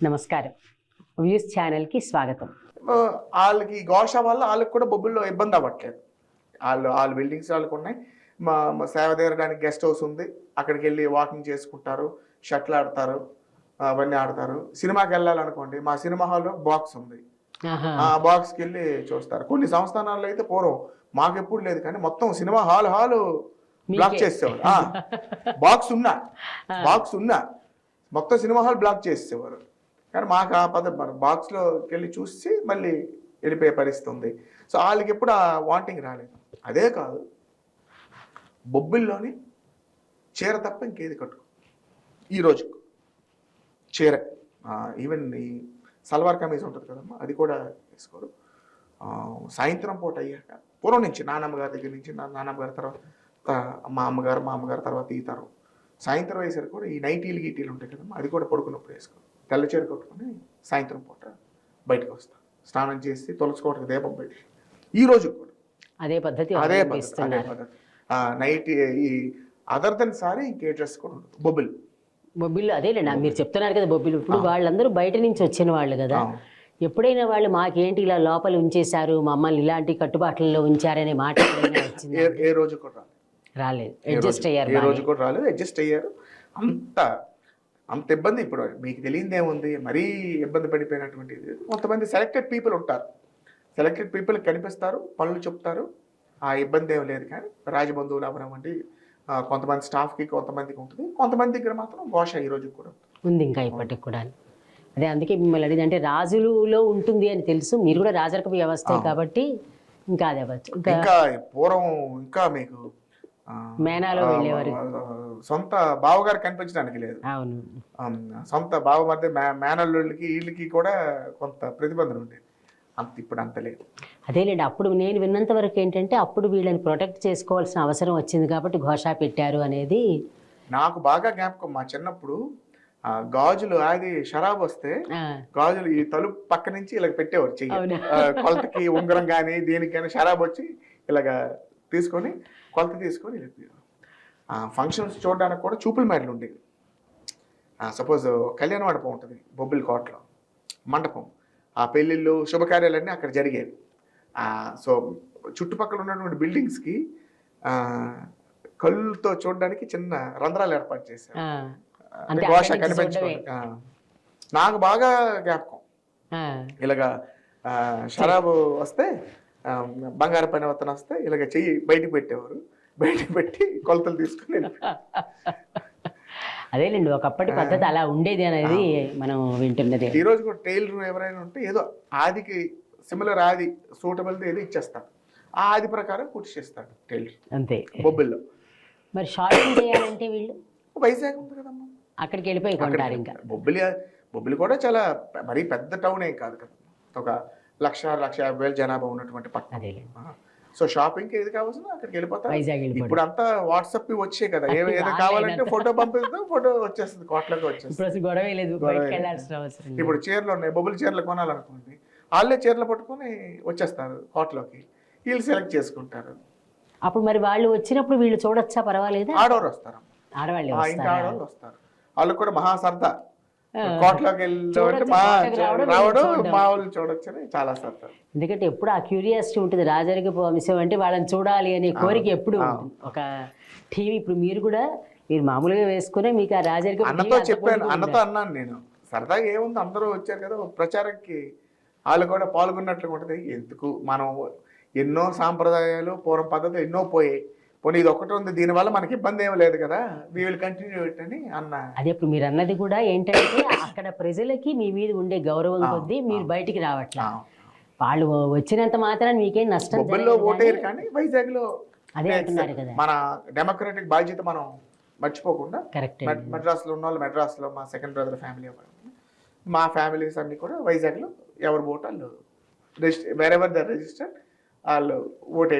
నమస్కారం. వ్యూస్ ఛానల్కి స్వాగతం. వాళ్ళకి ఘోష వల్ల వాళ్ళకి కూడా బొబ్బుల్లో ఇబ్బంది అవ్వట్లేదు. వాళ్ళు వాళ్ళ బిల్డింగ్స్ వాళ్ళకు ఉన్నాయి. మా మా సేవ తీరడానికి గెస్ట్ హౌస్ ఉంది. అక్కడికి వెళ్ళి వాకింగ్ చేసుకుంటారు షటిల్ ఆడతారు అవన్నీ ఆడతారు. సినిమాకి వెళ్ళాలనుకోండి మా సినిమా హాల్లో బాక్స్ ఉంది. ఆ బాక్స్కి వెళ్ళి చూస్తారు. కొన్ని సంస్థానాల్లో అయితే పూర్వం మాకు ఎప్పుడు లేదు కానీ మొత్తం సినిమా హాల్ హాల్ బ్లాక్. చేసేవారు. బాక్స్ ఉన్నా. బాక్స్ ఉన్నా. మొత్తం సినిమా హాల్ బ్లాక్ చేసేవారు. కానీ మాకు ఆ పద బాక్స్లోకి వెళ్ళి చూసి మళ్ళీ వెళ్ళిపోయే పరిస్థితి ఉంది. సో వాళ్ళకి ఎప్పుడు ఆ వాంటింగ్ రాలేదు. అదే కాదు బొబ్బిల్లోని చీర తప్ప ఇంకేది కట్టుకో. ఈరోజు చీర ఈవెన్ ఈ సల్వార్ కమీజ్ ఉంటుంది కదమ్మా అది కూడా వేసుకోరు. సాయంత్రం పూట అయ్యాక పూర్వం నుంచి నానమ్మ గారి దగ్గర నుంచి నా నానమ్మ గారి తర్వాత మా అమ్మగారు మా అమ్మగారు తర్వాత ఈ తరం సాయంత్రం అయ్యేసరికి కూడా ఈ నైటీలు గీటీలు ఉంటాయి కదమ్మా అది కూడా పడుకున్నప్పుడు వేసుకోరు. తెల్ల చీర కట్టుకొని సాయంత్రం పూట బయటకు వస్తాం. స్నానం చేసి తులసుకోవడానికి దీపం పెట్టి. ఈ రోజు కూడా. అదే పద్ధతి అదే పద్ధతి అదే పద్ధతి. నైట్ ఈ అదర్ దెన్ సారీ ఇంకే డ్రెస్ కూడా ఉండదు. బొబ్బిల్. బొబ్బిలు అదేలేండి మీరు చెప్తున్నారు కదా బొబ్బిలు. ఇప్పుడు వాళ్ళందరూ బయట నుంచి వచ్చిన వాళ్ళు కదా. ఎప్పుడైనా వాళ్ళు మాకేంటి ఇలా లోపల ఉంచేశారు మమ్మల్ని ఇలాంటి కట్టుబాట్లలో ఉంచారనే మాట? ఏ రోజు కూడా రాలేదు. అడ్జస్ట్ అయ్యారు ఏ. రోజు కూడా రాలేదు. అడ్జస్ట్ అయ్యారు. అంత అంత ఇబ్బంది ఇప్పుడు మీకు తెలియదు ఏముంది? మరీ ఇబ్బంది పడిపోయినటువంటి. కొంతమంది సెలెక్టెడ్ పీపుల్ ఉంటారు. సెలెక్టెడ్ పీపుల్ కనిపిస్తారు పనులు చెప్తారు. ఆ ఇబ్బంది ఏం లేదు కానీ రాజబంధువులు అవనివ్వండి ఆ, కొంతమంది స్టాఫ్కి కొంతమందికి ఉంటుంది. కొంతమంది దగ్గర మాత్రం ఘోష ఈ రోజు కూడా. ఉంది ఇంకా ఇప్పటికి కూడా. అదే అందుకే మిమ్మల్ని అడిగింది అంటే రాజులలో ఉంటుంది అని తెలుసు. మీరు కూడా రాజరిక వ్యవస్థే కాబట్టి ఇంకా అది అవ్వచ్చు. ఇంకా పూర్వం ఇంకా మీకు మేనాలో వెళ్ళేవారు. సొంత బావగారు కనిపించడానికి లేదు. అవును. సొంత బావ మధ్య మేనల్లుళ్ళకి వీళ్ళకి కూడా కొంత ప్రతిబంధన ఉండేది. అంత ఇప్పుడు అంత లేదు. అదేలేండి అప్పుడు నేను విన్నంత వరకు ఏంటంటే అప్పుడు వీళ్ళని ప్రొటెక్ట్ చేసుకోవాల్సిన అవసరం వచ్చింది కాబట్టి ఘోషా పెట్టారు అనేది. నాకు బాగా జ్ఞాపకం మా చిన్నప్పుడు గాజులు అది షరాబ్ వస్తే గాజులు ఈ తలుపు పక్క నుంచి ఇలాగ పెట్టేవారు చెయ్యి. కొలతకి ఉంగరం కానీ దేనికి కానీ షరాబ్ వచ్చి ఇలాగ తీసుకొని కొలత తీసుకొని ఫంక్షన్స్ చూడడానికి కూడా చూపుల మేడలు ఉండేవి. సపోజ్ కళ్యాణ మండపం ఉంటుంది బొబ్బిలి కోటలో మండపం. ఆ పెళ్ళిళ్ళు శుభకార్యాలన్నీ అక్కడ జరిగేవి. ఆ, సో చుట్టుపక్కల ఉన్నటువంటి బిల్డింగ్స్కి కళ్ళుతో చూడడానికి చిన్న రంధ్రాలు ఏర్పాటు చేశారు. నుంచి కనిపించుకోండి నాకు బాగా జ్ఞాపకం. ఇలాగా ఆ, షరాబు వస్తే బంగారు పని వత్తన వస్తే ఇలాగ చెయ్యి బయటికి పెట్టేవారు. బయటికి పెట్టి కొలతలు తీసుకుని. అదేలేండి ఒకప్పటి పద్ధతి అలా ఉండేది అనేది మనం వింటున్నదే ఈ రోజు కూడా టైలర్ ఎవరైనా ఉంటే ఏదో ఆదికి సిమిలర్ ఆది సూటబుల్ ఏదో ఇచ్చేస్తాడు ఆ ఆది ప్రకారం కుట్టి చేస్తాడు టైలర్. అంతే. బొబ్బిల్లో. మరి షాపింగ్ చేయాలంటే వీళ్ళు? వైజాగ్ ఉంది కదమ్మా. అక్కడికి వెళ్ళిపోయి కొంటారు ఇంకా. బొబ్బిలి బొబ్బిలి కూడా చాలా మరీ పెద్ద టౌన్ ఏం కాదు కదా ఒక లక్ష లక్ష యాభై వేల జనాభా ఉన్నటువంటి పట్టణం. సో షాపింగ్ ఏది కావాల్సిన అక్కడికి వెళ్ళిపోతా. ఇప్పుడు అంతా వాట్సాప్ వచ్చే కదా. ఏ అప్పుడు ఏదో online కావాలంటే. ఫోటో పంపిస్తాం ఫోటో వచ్చేస్తుంది కోట్లకి వచ్చేస్తుంది. ఇప్పుడు చీరలు ఉన్నాయి బొబ్బులు చీరలు కొనాలనుకోండి వాళ్ళే చీరలు పట్టుకొని వచ్చేస్తారు కోట్లోకి వీళ్ళు సెలెక్ట్ చేసుకుంటారు. అప్పుడు మరి వాళ్ళు వచ్చినప్పుడు వీళ్ళు చూడొచ్చా పర్వాలేదా? ఆడవారు వస్తారు. ఆడవాళ్ళే వస్తారా? ఆడవాళ్ళు వస్తారు. వాళ్ళకి కూడా మహా సరదా. కోట్లోకి రావడం. మా వాళ్ళు చూడొచ్చని చాలా ఎందుకంటే ఎప్పుడు ఆ క్యూరియాసిటీ ఉంటుంది రాజరికపు వంశం అంటే వాళ్ళని చూడాలి అనే కోరిక ఎప్పుడు ఒక టీవీ ఇప్పుడు మీరు కూడా మీరు మామూలుగా వేసుకునే మీకు ఆ రాజరిక అన్నతో చెప్పాను అన్నతో అన్నాను నేను. సరదాగా ఏముంది అందరూ వచ్చారు కదా ప్రచారంకి వాళ్ళు కూడా పాల్గొన్నట్లుగా ఉంటుంది. ఎందుకు? మనం ఎన్నో సాంప్రదాయాలు పూర్వం పద్ధతులు ఎన్నో పోయాయి. పోనీ ఇది ఒకటి ఉంది దీనివల్ల మనకి ఇబ్బంది ఏం లేదు కదా. వీ విల్ కంటిన్యూ ఇట్ అని అన్న. అదే ఇప్పుడు మీరు అన్నది కూడా ఏంటంటే అక్కడ ప్రజలకి మీ మీద ఉండే గౌరవం కొద్దీ మీరు బయటికి రావట్లా. వాళ్ళు వచ్చినంత మాత్రం మీకేం నష్టం బొబ్బిల్లో ఓటేరు కానీ వైజాగ్లో అదే అంటున్నారు కదా. మన డెమోక్రటిక్ బాధ్యత మనం మర్చిపోకుండా కరెక్ట్ మెడ్- మెడ్రాస్లో ఉన్న వాళ్ళు మెడ్రాస్లో మా సెకండ్ బ్రదర్ ఫ్యామిలీ మా ఫ్యామిలీస్ అన్ని కూడా వైజాగ్లో ఎవరు ఓటు వాళ్ళు రిజిస్టర్ వేరెవర్ ద రిజిస్టర్ వాళ్ళు ఓటే